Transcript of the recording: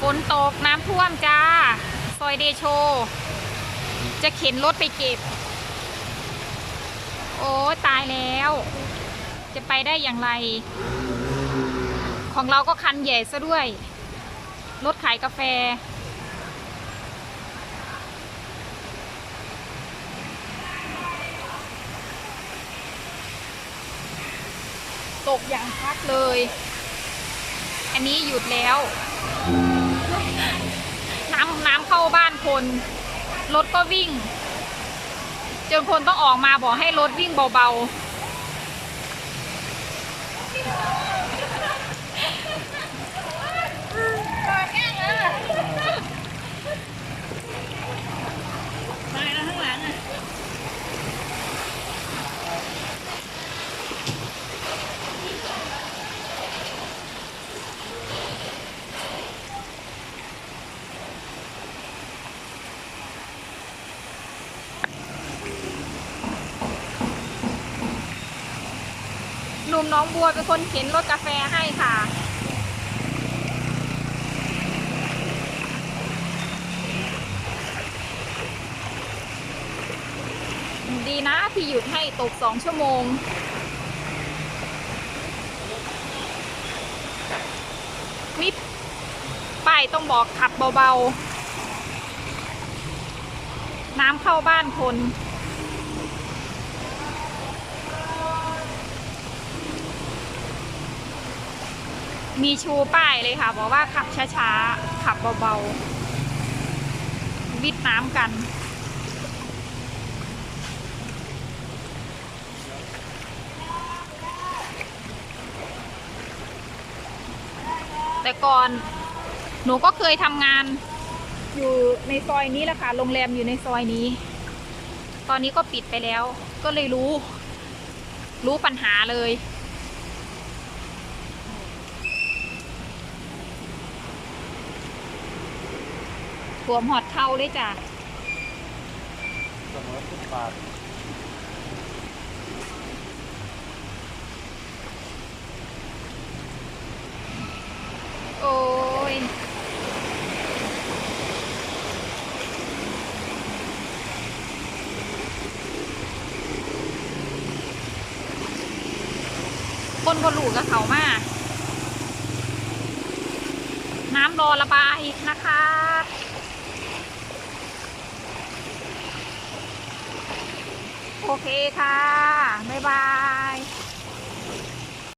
ฝนตกน้ำท่วมจ้า ซอยเดโช จะเข็นรถไปเก็บ โอ้ตายแล้ว จะไปได้อย่างไร ของเราก็คันใหญ่ซะด้วย รถขายกาแฟ ตกอย่างพักเลย อันนี้หยุดแล้ว เข้าบ้านคน รถก็วิ่ง จนคนต้องออกมาบอกให้รถวิ่งเบาๆ หนุ่ มน้องบัวเป็นคนเข็นรถกาแฟให้ค่ะ ดีนะที่หยุดให้ตกสองชั่วโมงมิป้ายต้องบอกขับเบาๆ น้ำเข้าบ้านคน มีชูป้ายเลยค่ะ บอกว่าขับช้าๆ ขับเบาๆ วิดน้ำกันแต่ก่อนหนูก็เคยทำงานอยู่ในซอยนี้แหละค่ะ โรงแรมอยู่ในซอยนี้ ตอนนี้ก็ปิดไปแล้ว ก็เลยรู้ รู้ปัญหาเลย ท่วมหอดเท่าเลยจ้ะเสมอฟุตบาทโอ้ยคนบนหลูกับเขามาก น้ำรอระบายนะคะ โอเคค่ะ บ๊ายบาย